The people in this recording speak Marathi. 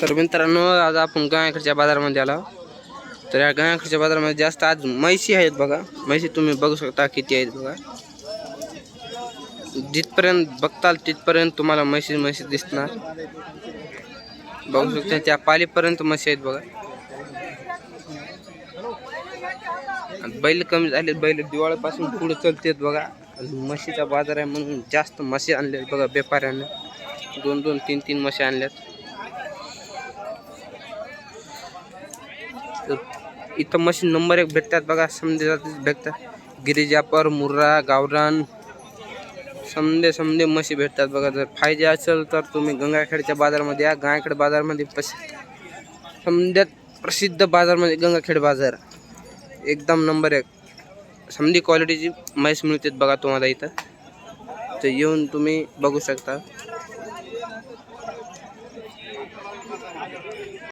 तर मित्रांनो आज आपण गायकडच्या बाजारामध्ये आलो. तर या गायकडच्या बाजारामध्ये जास्त आज म्हैशी आहेत बघा. म्हैशी तुम्ही बघू शकता किती आहेत बघा. जिथपर्यंत बघताल तिथपर्यंत तुम्हाला म्हैशी म्हशी दिसणार. बघू शकता त्या पालीपर्यंत म्हशी आहेत बघा. बैल कमी झाले बैल दिवाळीपासून पुढे चलतेत बघा. म्हशीचा बाजार आहे म्हणून जास्त म्हशी आणले बघा व्यापाऱ्याने. दोन दोन तीन तीन म्हशी आणल्यात. इथं मशीन नंबर एक भेटतात बघा समजे जातीच भेटतात. गिरिजापर मुर्रा गावरान समजे समजे मशी भेटतात बघा. जर पाहिजे असेल तर तुम्ही गंगाखेडच्या बाजारमध्ये या. गायखेड बाजारमध्ये प्रसिद्ध समजात प्रसिद्ध बाजारमध्ये म्हणजे गंगाखेड बाजार. एकदम नंबर एक. समधी क्वालिटीची म्हैस मिळते बघा तुम्हाला इथं. तर येऊन तुम्ही बघू शकता.